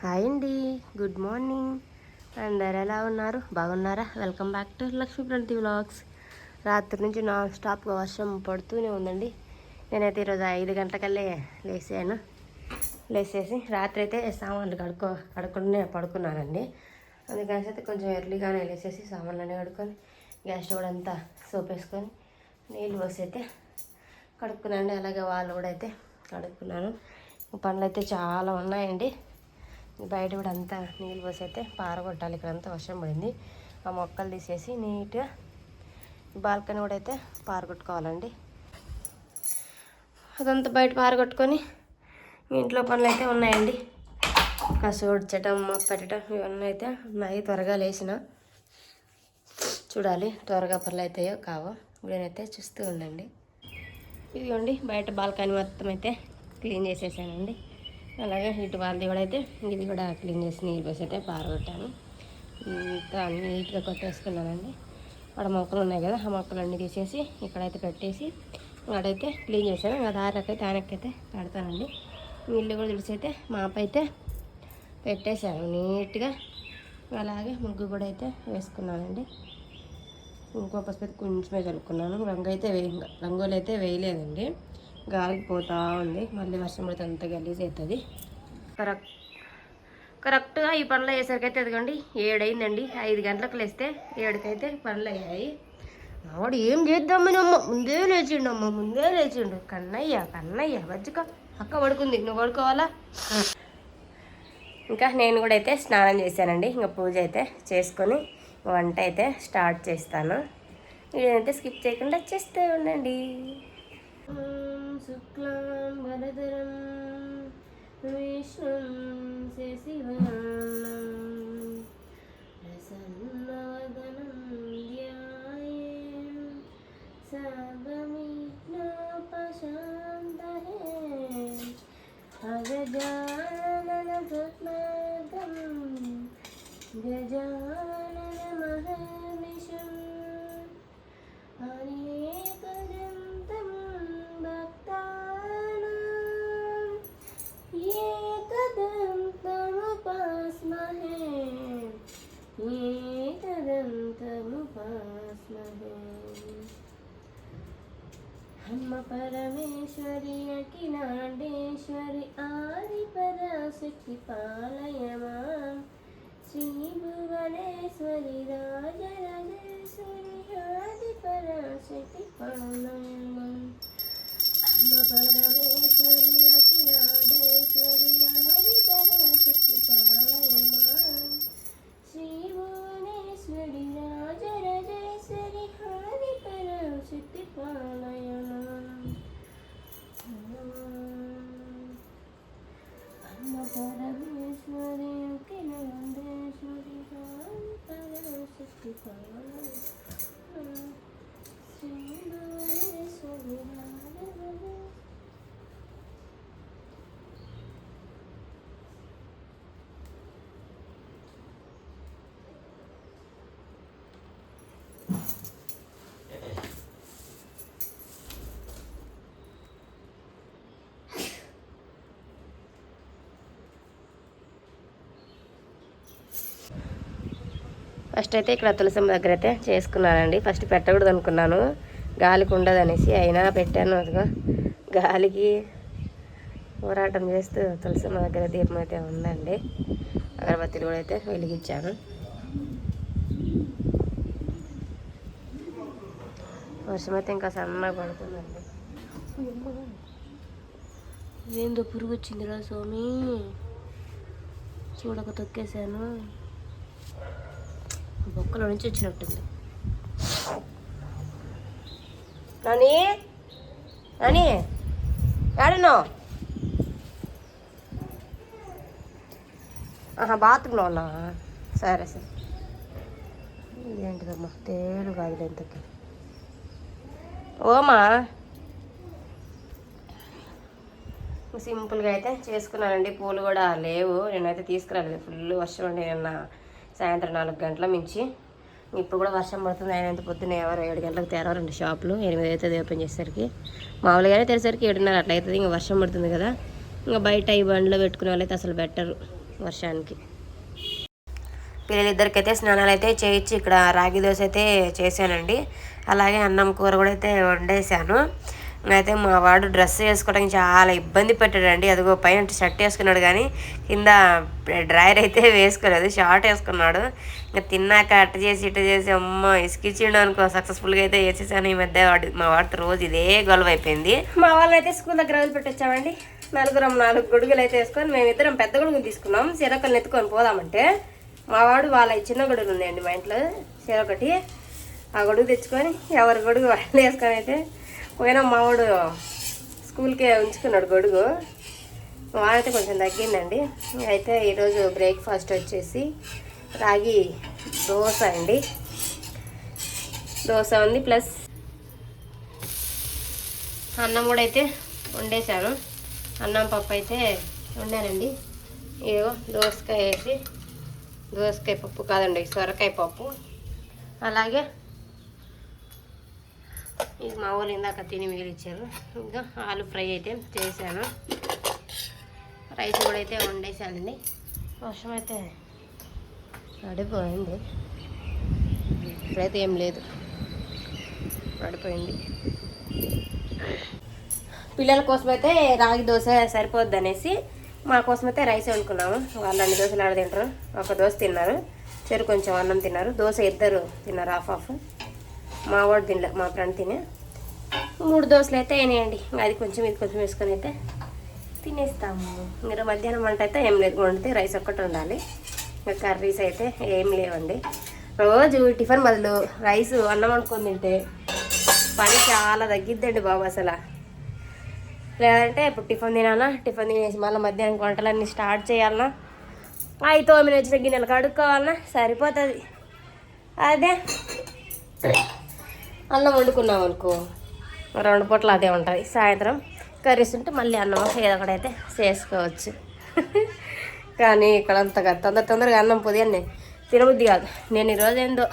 Hi అండి good morning. అందరు ఎలా ఉన్నారు? బాగున్నారా? Welcome back to Lakshmi Pranathi vlogs. రాత్రి నుంచి నాన్ స్టాప్గా వర్షం పడుతూనే ఉందండి. నేనైతే ఈరోజు ఐదు గంటలకల్లే లేసాను. లేచేసి రాత్రి అయితే సామాన్లు కడుక్కో కడుక్కునే పడుకున్నానండి. అందుకని అయితే కొంచెం ఎర్లీగానే లేచేసి సామాన్లు అన్నీ కడుక్కొని గ్యాస్ స్టవ్ అంతా సోప్ వేసుకొని నీళ్ళు పోసి అయితే కడుక్కున్నాను అలాగే వాళ్ళు కూడా అయితే కడుక్కున్నాను. పనులు అయితే చాలా ఉన్నాయండి. బయట కూడా అంతా నీళ్ళు పోసి అయితే పారగొట్టాలి. ఇక్కడ అంతా వర్షం పడింది. ఆ మొక్కలు తీసేసి నీట్గా బాల్కనీ కూడా అయితే పారగొట్టుకోవాలండి. అదంతా బయట పారగొట్టుకొని ఇంట్లో పనులు అయితే ఉన్నాయండి. కసు ఉడ్చటం పెట్టడం ఇవన్నీ అయితే ఉన్నాయి. త్వరగా లేచిన చూడాలి త్వరగా పనులు అవుతాయో కావో? ఇప్పుడైతే చూస్తూ ఉండండి. ఇదిగోండి బయట బాల్కనీ మొత్తం అయితే క్లీన్ చేసేసానండి. అలాగే ఇటు వాళ్ళది కూడా అయితే ఇది కూడా క్లీన్ చేసి నీళ్ళు పోసి అయితే పారగొట్టాను ఇంకా నీట్గా కొట్టేసుకున్నానండి. అక్కడ మొక్కలు ఉన్నాయి కదా ఆ మొక్కలన్నీ తీసేసి ఇక్కడైతే పెట్టేసి అక్కడైతే క్లీన్ చేశాను. ఇంకా దారికైతే ఆయనకైతే పెడతానండి నీళ్ళు కూడా తెలిసి అయితే అయితే పెట్టేశాను నీట్గా. అలాగే ముగ్గు కూడా అయితే వేసుకున్నానండి. ఇంకో పసుపు కొంచెమే చల్లుకున్నాను రంగు అయితే వేయ రంగులు అయితే వేయలేదండి. గాలికి పోతూ ఉంది. మళ్ళీ వర్షం పడితే అంత గలీజ్ అవుతుంది కరెక్ట్ కరెక్ట్గా ఈ పనులు అయ్యేసరికి అయితే ఎదగండి ఏడైందండి. ఐదు గంటలకు లేస్తే ఏడుకైతే పనులు అయ్యాయి. ఆవిడ ఏం చేద్దామని అమ్మ? ముందే లేచిండు అమ్మ ముందే లేచిండు. కన్నయ్య కన్నయ్య మజ్జిక అక్క పడుకుంది. నువ్వు పడుకోవాలా? ఇంకా నేను కూడా అయితే స్నానం చేశానండి. ఇంకా పూజ అయితే చేసుకొని వంట అయితే స్టార్ట్ చేస్తాను. ఇదైతే స్కిప్ చేయకుండా చేస్తూ ఉండండి. శుక్లాం వరదరం విష్ణుం శశివర్ణం భువనేశ్వరి రాజరాజేశ్వరి ఆది పరాశక్తి పాలయమా ఫస్ట్ అయితే ఇక్కడ తులసమ్మ దగ్గర అయితే చేసుకున్నానండి. ఫస్ట్ పెట్టకూడదు అనుకున్నాను. గాలికి ఉండదు అనేసి అయినా పెట్టాను. అదిగో గాలికి పోరాటం చేస్తూ తులసమ్మ దగ్గర దీపం అయితే ఉందండి. అగరబత్తిలు కూడా అయితే వెలిగించాను. వర్షం అయితే ఇంకా సన్నగా పడుతుందండి. ఏందో పురుగు వచ్చిందిరా స్వామి. చూడక తొక్కేశాను. బొక్కలో నుంచి వచ్చినట్టుంది. నాని? నాని? ఏడనో ఆహా బాత్రూంలో ఉన్నా. సరే సరే. ఇదేంటిదమ్మా తేలు కాదు ఎంతకి ఓమా? సింపుల్గా అయితే చేసుకున్నానండి. పూలు కూడా లేవు. నేనైతే తీసుకురాలేదు. ఫుల్ వర్షం అండి నిన్న. సాయంత్రం నాలుగు గంటల మించి. ఇప్పుడు కూడా వర్షం పడుతుంది. ఆయన ఎంత పొద్దున్న ఎవరు ఏడు గంటలకు తెరవరండి షాపులు ఎనిమిది అవుతుంది ఓపెన్ చేసేసరికి. మామూలుగానే తెరిసరికి ఏడున్నర అట్లా అవుతుంది. ఇంకా వర్షం పడుతుంది కదా. ఇంకా బయట ఈ బండ్లో పెట్టుకునే వాళ్ళైతే అసలు బెటరు వర్షానికి. పిల్లలిద్దరికైతే స్నానాలు అయితే చేయించి ఇక్కడ రాగి దోశ అయితే చేశానండి. అలాగే అన్నం కూర కూడా అయితే వండేసాను అయితే మా వాడు డ్రెస్ వేసుకోవడానికి చాలా ఇబ్బంది పెట్టాడండి. అదిగో పైన షర్ట్ వేసుకున్నాడు కానీ కింద డ్రైయర్ అయితే వేసుకోలేదు షార్ట్ వేసుకున్నాడు. ఇంకా తిన్నాక అట్ట చేసి ఇట్ట చేసి అమ్మ ఇసుకిచ్చిండు అనుకో సక్సెస్ఫుల్గా అయితే వేసేసాను. ఈ మధ్య వాడు మా వాడితో రోజు ఇదే గొడవ అయిపోయింది. మా వాళ్ళని అయితే స్కూల్ దగ్గర వదిలిపెట్టొచ్చామండి నలుగురం నాలుగు గొడుగులు అయితే వేసుకొని మేమిద్దరం పెద్ద గొడుగులు తీసుకున్నాం. సిరకల్ని ఎత్తుకొని పోదామంటే మా వాడు వాళ్ళ చిన్న గొడుగులు ఉన్నాయండి మా ఇంట్లో. సిరొకటి ఆ గొడుగు తెచ్చుకొని ఎవరి గొడుగు వాళ్ళు వేసుకొని అయితే పోయినా మా వాడు స్కూల్కే ఉంచుకున్నాడు గొడుగు. వాడైతే కొంచెం తగ్గిందండి. అయితే ఈరోజు బ్రేక్ఫాస్ట్ వచ్చేసి రాగి దోశ అండి. దోశ ఉంది ప్లస్ అన్నం కూడా అయితే వండేశాను. అన్నం పప్పు అయితే వండానండి. ఇదిగో దోసకాయ వేసి దోసకాయ పప్పు కాదండి సొరకాయ పప్పు. అలాగే ఇది మా ఊరు ఇందాక తిని మిగిలిచ్చారు. ఇంకా ఆలు ఫ్రై అయితే చేశాను. రైస్ కూడా అయితే వండేసానండి. వర్షం అయితే పడిపోయింది. ఇప్పుడైతే ఏం లేదు. పడిపోయింది. పిల్లల కోసం అయితే రాగి దోశ సరిపోద్ది అనేసి మా కోసం అయితే రైస్ వండుకున్నాము. వాళ్ళు అన్ని దోశలు ఆడ తింటారు. ఒక దోశ తిన్నారు. చెరు కొంచెం అన్నం తిన్నారు. దోశ ఇద్దరు తిన్నారు హాఫ్ హాఫ్. మా వాడు తినలే మా ఫ్రెండ్ తినే. మూడు దోశలు అయితే అయినాయండి. అది కొంచెం ఇది కొంచెం వేసుకొని అయితే తినేస్తాము. మీరు మధ్యాహ్నం వంట అయితే ఏం లేదు. వండితే రైస్ ఒక్కటి ఉండాలి ఇంకా కర్రీస్ అయితే ఏం లేవండి. రోజు టిఫిన్ బదులు రైస్ అన్నం వండుకొని తింటే పని చాలా తగ్గిద్దండి బాబు అసలు. లేదంటే ఇప్పుడు టిఫిన్ తినాలా టిఫిన్ తినేసి మళ్ళీ మధ్యాహ్నం వంటలన్నీ స్టార్ట్ చేయాలన్నా అవి తోమిన వచ్చిన గిన్నెలు కడుక్కోవాలన్నా సరిపోతుంది. అదే. అన్నం వండుకున్నాం అనుకో. రెండు పూటలు అదే ఉంటుంది. సాయంత్రం కర్రీస్ ఉంటే మళ్ళీ అన్నం ఏదో ఒకటైతే చేసుకోవచ్చు. కానీ ఇక్కడ అంతగా తొందర తొందరగా అన్నం పొద్దున్నే తినబుద్ధి కాదు. నేను ఈరోజు ఏందో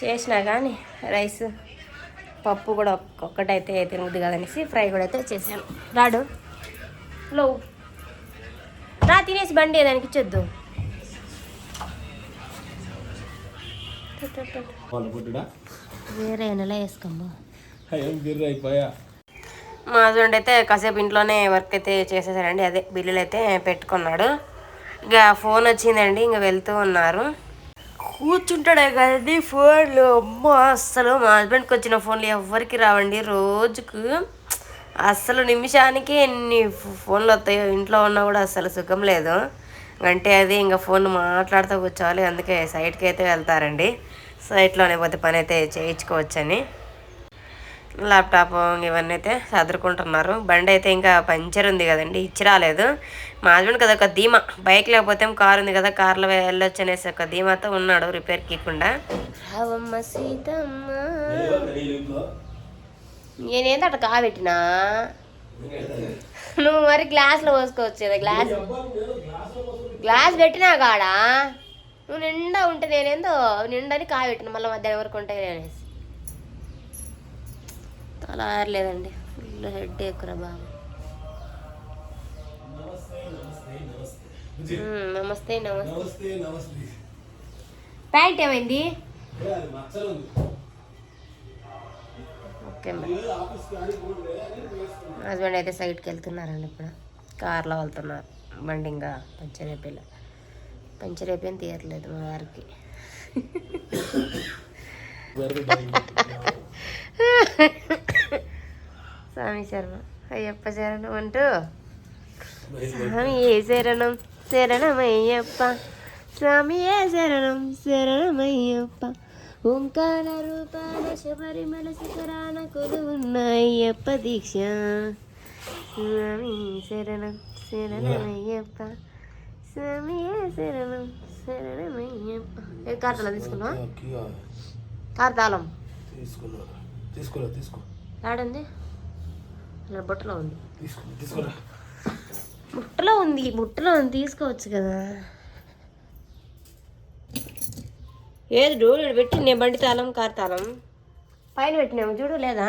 చేసినా కానీ రైస్ పప్పు కూడా ఒక్కటైతే తినబుద్ధి కాదనేసి ఫ్రై కూడా అయితే చేశాను. రాడు. లో. రా తినేసి బండి దానికి ఇచ్చొద్దు. వేరే నెల వేసుకోమ్మా. ఏం గిర్ర అయిపోయా. మా హస్బెండ్ అయితే కాసేపు ఇంట్లోనే వర్క్ అయితే చేసేసారండి అదే బిల్లులు అయితే పెట్టుకున్నాడు. ఇక ఫోన్ వచ్చిందండి ఇంక వెళ్తూ ఉన్నారు. కూర్చుంటాడే కదండి ఫోన్లు. అమ్మో అస్సలు మా హస్బెండ్కి వచ్చిన ఫోన్లు ఎవ్వరికి రావండి రోజుకు. అస్సలు నిమిషానికి ఎన్ని ఫోన్లు వస్తాయో ఇంట్లో ఉన్నా కూడా అస్సలు సుఖం లేదు. అంటే అది ఇంకా ఫోన్ మాట్లాడుతూ కూర్చోవాలి అందుకే సైట్కి అయితే వెళ్తారండి. సైట్లోనే పోతే పని అయితే చేయించుకోవచ్చని. ల్యాప్టాప్ ఇవన్నీ అయితే చదువుకుంటున్నారు బండి అయితే ఇంకా పంచర్ ఉంది కదండి ఇచ్చి రాలేదు. మా హస్బెండ్ కదా ఒక ధీమా బైక్ లేకపోతే కారు ఉంది కదా కార్లో వెళ్ళొచ్చు అనేసి ఒక ధీమాతో ఉన్నాడు రిపేర్ కీకుండా నేనేందో అట్లా కాబెట్టినా? నువ్వు మరి గ్లాస్లో పోసుకోవచ్చు కదా గ్లాస్. గ్లాస్ పెట్టినా కాడా? నువ్వు నిండా ఉంటే నేనేందో నిండని కాబెట్టిన మళ్ళీ మధ్యాహ్నం వరకు ఉంటాయి అనేసి. తల ఆరలేదండి. ఫుల్ హెడ్ ఎక్కురా బాబు. నమస్తే నమస్తే ప్యాంట్ ఏమైంది? ఓకే. హస్బెండ్ అయితే సైడ్కి వెళ్తున్నారండి ఇప్పుడు. కార్లో వెళ్తున్నారు. బండి ఇంకా పంచర్ అయిపోయి పంచరేపేం తీరలేదు తీయట్లేదు మా వారికి. స్వామి శర్మ అయ్యప్ప శరణం అంటూ. స్వామి ఏ శరణం? శరణమయ్యప్ప. స్వామి ఏ శరణం? శరణమయ్యప్ప. ఓంకార రూపాల శబరిమల శిఖరాన కొలువున్న అయ్యప్ప దీక్ష. స్వామి శరణం శరణమయ్యప్ప. ఏ కార్తలో తీసుకున్నా. తీసుకోరా తీసుకో. బుట్టలో ఉంది. తీసుకోరా. బుట్టలో ఉంది బుట్టలో ఉంది తీసుకోవచ్చు కదా. ఏది డోర్ పెట్టి నేను బండి తాళం కారు తాళం పైన పెట్టినాము చూడు లేదా?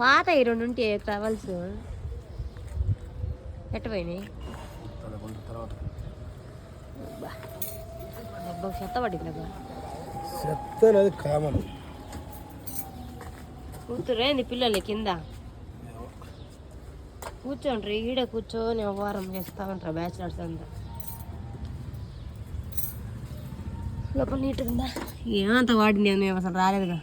పాత ఈ రెండు ఉంటే ట్రావెల్స్ ఎట్టపోయినాయి చెత్త పడింది చెత్త అనేది కామన్. కూతురేంది పిల్లలు కింద. కూర్చోండ్రి ఈడ కూర్చొని వ్యవహారం చేస్తూ ఉంటారు బ్యాచిలర్స్ అంతా. లోపల నీట్ ఉందా? ఏమంత వాడింది మేము అసలు రాలేదుగా.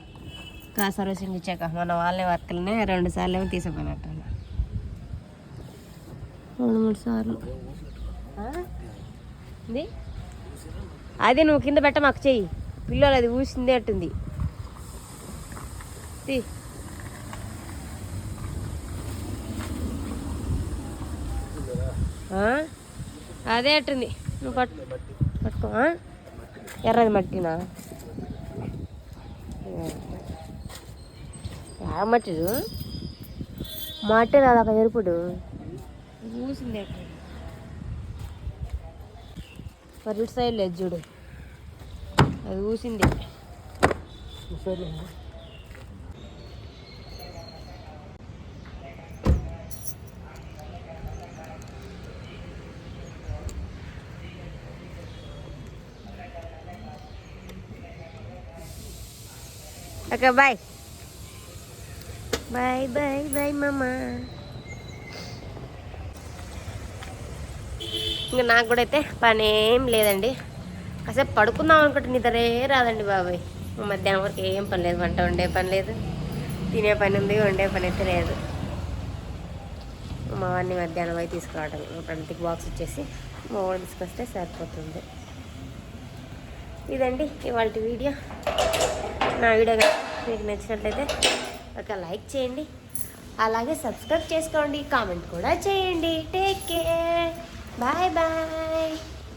కా సర్వీసింగ్ ఇచ్చాక మన వాళ్ళే వర్కల్నే రెండు సార్లు ఏమో తీసుకుపోయినట్టు రెండు మూడు సార్లు? అదే నువ్వు కింద పెట్ట మాకు చెయ్యి. పిల్లలు అది ఊసిందే అట్టుంది తీ? అదే అట్టుంది నువ్వు పట్టు పట్టుకో? ఎర్రది మట్టినా? యా మట్టి రాదు అక్కడ ఎరుపుడు. మరి ఇటు సైడ్ లేదు చూడు. అది ఊసింది. Okay bye bye bye bye మామా ఇంకా నాకు కూడా అయితే పని ఏం లేదండి. కాసేపు పడుకుందాం అనుకుంటే నిద్రే రాదండి బాబాయ్. మధ్యాహ్నం వరకు ఏం పని లేదు వంట వండే పని లేదు తినే పని ఉంది వండే పని అయితే లేదు. మా వాడిని మధ్యాహ్నం అయి తీసుకురావడం ప్రణతికి బాక్స్ వచ్చేసి మా వాడు తీసుకొస్తే సరిపోతుంది. ఇదండి ఇవాళ వీడియో. నా వీడియో మీకు నచ్చినట్లయితే ఒక లైక్ చేయండి. అలాగే సబ్స్క్రైబ్ చేసుకోండి. కామెంట్ కూడా చేయండి. Take care bye bye